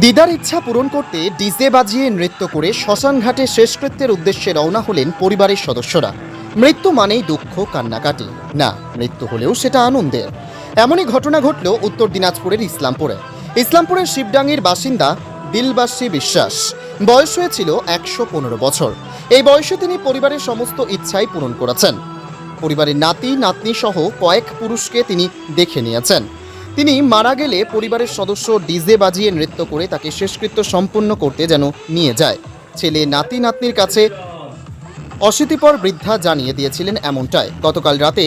দিদার ইচ্ছা পূরণ করতে ডিজে বাজিয়ে নৃত্য করে শ্মশান ঘাটে শেষকৃত্যের উদ্দেশ্যে রওনা হলেন পরিবারের সদস্যরা। মৃত্যু মানেই দুঃখ, কান্নাকাটি। না, মৃত্যু হলেও সেটা আনন্দের। এমনই ঘটনা ঘটল উত্তর দিনাজপুরের ইসলামপুরে। ইসলামপুরের শিবডাঙ্গির বাসিন্দা দিলবাসী বিশ্বাস। বয়স হয়েছিল একশো পনেরো বছর। এই বয়সে তিনি পরিবারের সমস্ত ইচ্ছাই পূরণ করেছেন। পরিবারের নাতি, নাতনি সহ কয়েক পুরুষকে তিনি দেখে নিয়েছেন। তিনি মারা গেলে পরিবারের সদস্য ডিজে বাজিয়ে নৃত্য করে তাকে শেষকৃত্য সম্পূর্ণ করতে যেন নিয়ে যায়। ছেলে নাতি নাতনির কাছে অশীতিপর বৃদ্ধা জানিয়ে দিয়েছিলেন এমনটাই। গতকাল রাতে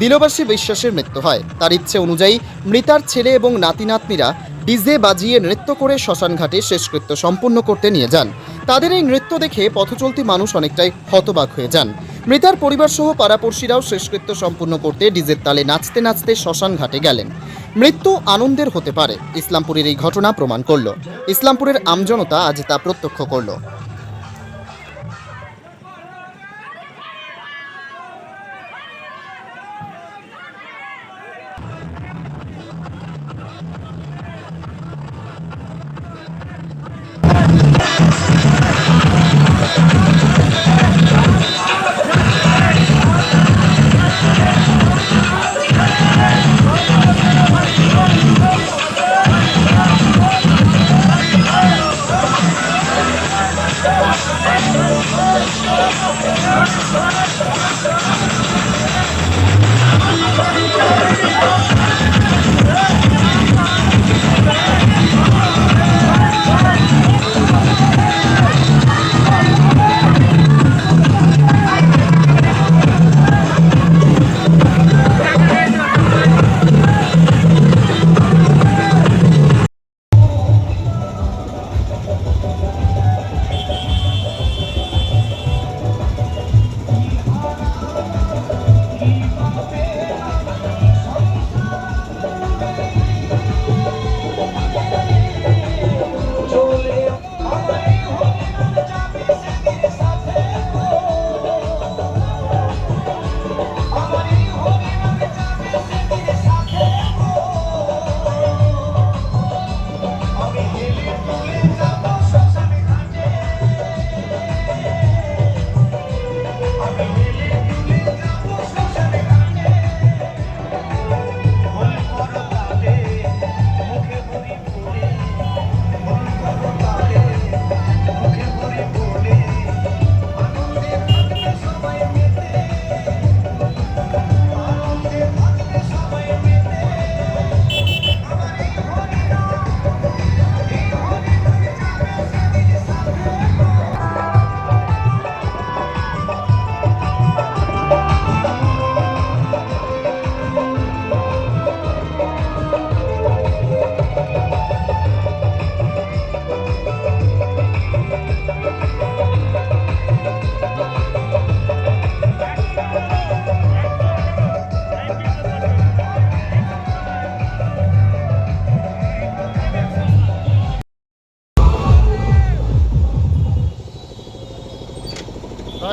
দিলবাসী বিশ্বাসের মৃত্যু হয়। তার ইচ্ছে অনুযায়ী মৃতার ছেলে এবং নাতি নাতনিরা ডিজে বাজিয়ে নৃত্য করে শ্মশানঘাটে শেষকৃত্য সম্পূর্ণ করতে নিয়ে যান। তাদের এই নৃত্য দেখে পথচলতি মানুষ অনেকটাই হতবাক হয়ে যান। মৃতার পরিবার সহ পাড়াপড়শিরাও শেষকৃত্য সম্পূর্ণ করতে ডিজের তালে নাচতে নাচতে শ্মশান ঘাটে গেলেন। মৃত্যু আনন্দের হতে পারে, ইসলামপুরের এই ঘটনা প্রমাণ করল। ইসলামপুরের আমজনতা আজ তা প্রত্যক্ষ করল।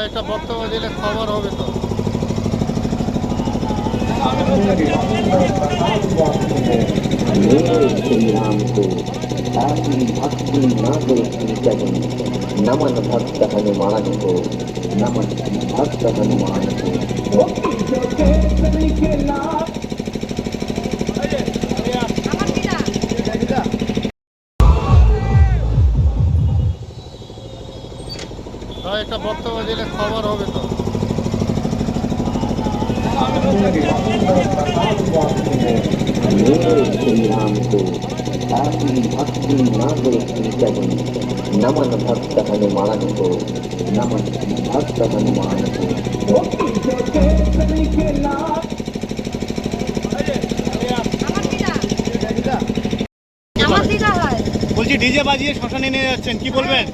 একটা বক্তব্য দিলে খবর হবে তো मेरे श्री राम को ऐसी भक्ति न देखनी चाहिए नमन भक्त हनुमान को नमन भक्त हनुमान को বক্তব্য দিলে খবর হবে তো मेरे श्री राम को ऐसी भक्ति न देखनी चाहिए नमन भक्त हनुमान को नमन भक्त हनुमान को আমার দিদা হয় বলছি ডিজে বাজিয়ে শ্মশানে নিয়ে যাচ্ছেন কি বলবেন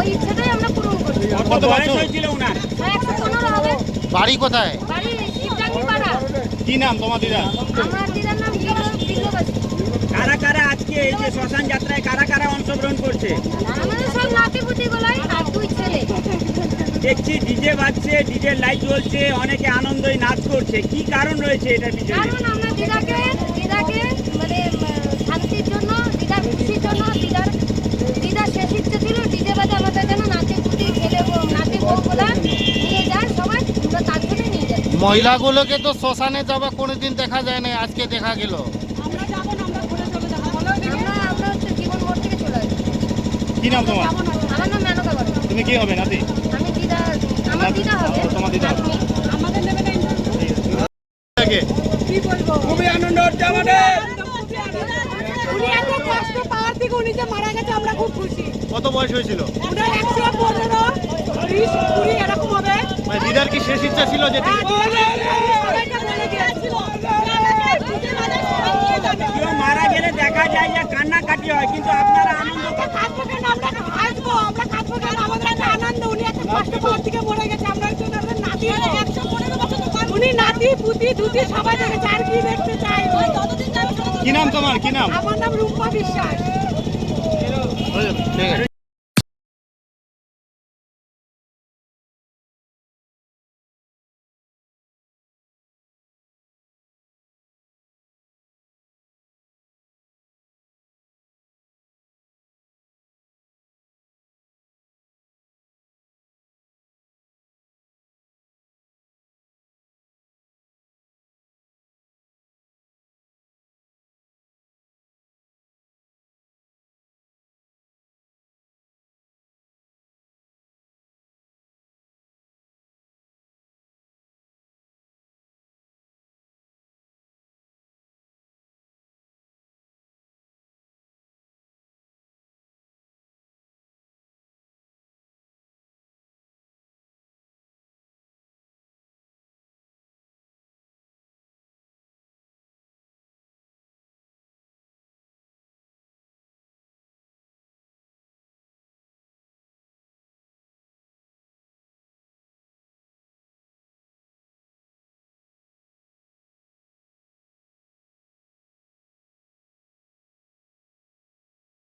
ওই ইচ্ছাটাই আমরা পূরণ করছি। কত বছর? হয়েছিল ওনার? হ্যাঁ, একশো পনেরো হবে। বাড়ি কোথায়? বাড়ি শিবটাঙ্গি কি নাম তোমার দিদা আমার দিদার নাম বিল্লবাসী কারা কারা আজকে এই যে শ্মশান যাত্রায় কারা কারা অংশগ্রহণ করছে? আমাদের সব নাতি গুলাই আর দুই ছেলে। দেখছি ডিজে বাজছে ডিজে লাইট জ্বলছে অনেকে আনন্দই নাচ করছে। কি কারণ রয়েছে এটার পিছনে? কারণ আমরা দিদাকে দিদাকে মানে শান্তির জন্য দিদার খুশির জন্য দিদার শেষ ইচ্ছে ছিল ডিজে বাজে আমাদের যেন নাতি পুতি ছেলে বউ নাতি বউগুলা নিয়ে যায় সবাই আমরা তার জন্য নিয়ে যাই মহিলাগুলোকে তো শ্মশানে যাওয়া কোনোদিন দেখা যায় না আজকে দেখা গেল। আমরা যাব না আমরা ঘুরে চলে যাব। আমরা আমরা হচ্ছে জীবন মোড় থেকে চলে আসব। কি নাম তোমার? তুমি কি হবে নাতি? আমি দিদা আমার দিদা হবে। ও, তোমার দিদা খুবই আনন্দ হচ্ছে আমাদের। উনি এত কষ্ট পাওয়ার থেকে উনি যে মারা গেছে আমরা খুব খুশি। কত বয়স হয়েছিল? ওনার একশো পনেরো কুড়ি এরকম হবে। মানে দিদার কি শেষ ইচ্ছা ছিল যে মারা গেলে দেখা যায় যে কান্নাকাটি হয় কিন্তু আপনারা আনন্দ কি দেখতে চাই কি নাম তোমার? কি নাম? আমার নাম রূপা বিশ্বাস। আছে।